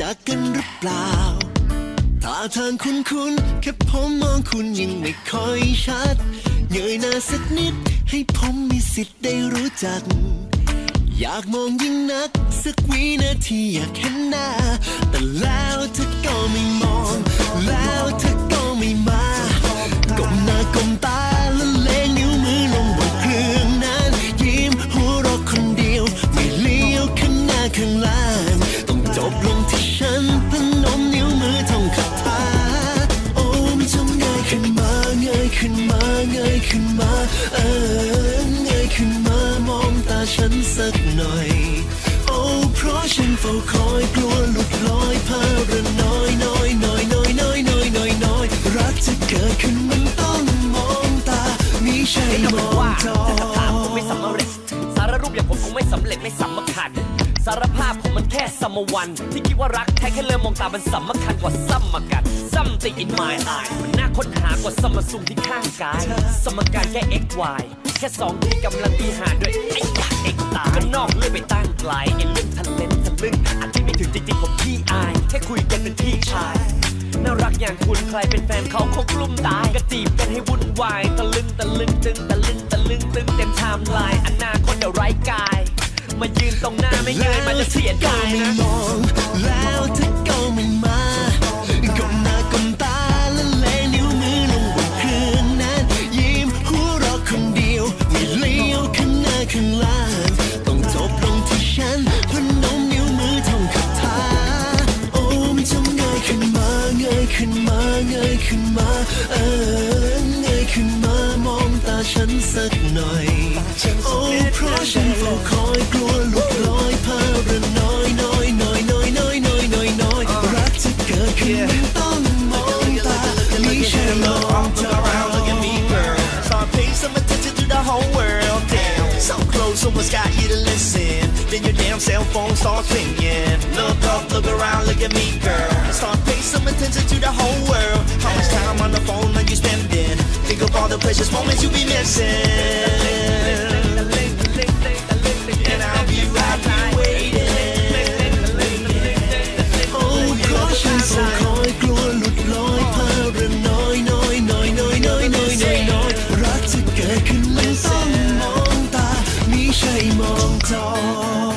จากกันหรือเปล่าท่าทางคุณคุณแค่ผมมองคุณยังไม่ค่อยชัดเงยหน้าสักนิด ให้ผมมีสิทธิ์ได้รู้จัก อยากมองยิ่งนัก สักวินาทีอยากเห็นหน้า แต่แล้วเธอก็ไม่มอง แล้วเธอก็ไม่มาก้มหน้าก้มตา มิใช่ก็บอกว่าจอแต่ถ้าถามคงไม่สำเร็จสารรูปอย่างผมคงไม่สำเร็จไม่สำคัญสารภาพผมมันแค่สมวัน ที่คิดว่ารักแท้แค่เริ่มมองตามันสำคัญกว่าซ้ำมากัน something in my eye มันน่าค้นหากว่าสมสุมที่ข้างกาย สมการแค่ x y แค่สองที่กำลังตีหาด้วยไอ้ยาเอกตาก็นอกเลื่อนไปตั้งไกลไอ้เรื่องทะเลนทะลึ่งอันที่ไม่ถึงจริงๆผมพี่อายแค่คุยกันเป็นพี่ชายน่ารักอย่างคุณใครเป็นแฟนเขาคงกลุ้มตายก็จีบกันให้วุ่นวายตะลึ ตะลึงตึงตะลึงตะลึงตึงเต็มไทม์ไลน์อนาคตเดี๋ยวไร้กาย มายืนตรงหน้าไม่เงยมันจะเสียดายนะแล้วเธอก็ไม่มาก้มหน้าก้มตาและเลนิ้วมือลงบนครื่องนั้นยิ้มหัวเราะคนเดียวไม่เลี้ยวข้างหน้าข้างล่างต้องจบลงที่ฉันพนมนิ้วมือท่องคาถาโอ้มันจะเงยขึ้นมาเงยขึ้นมาเงยขึ้นมา ฉันสักหน่อย โอ้เพราะฉันเฝ้าคอยกลัวหลุดลอยพาระน้อยน้อยน้อยน้อยน้อยน้อยน้อยน้อยรักจะเกิดขึ้นมันต้องมองตาไม่ใช่มองจอ around, look at me, girl. Start paying some attention to the whole world. Damn, so close, someone's got you to listen. Then your damn cell phone starts ringing. Look up, look around, look at me, girl. Start paying some attention to the whole world. How much time on the phone are you spending? think of all the precious moments you'll be missing. And I'll be right here waiting. Oh gosh, I'm so cold, glowing, look like paranoid, noid, noid, noid, noid, noid, noid, noid. รักจะเกิดขึ้นเมื่อสองมองตามิใช่มองจอ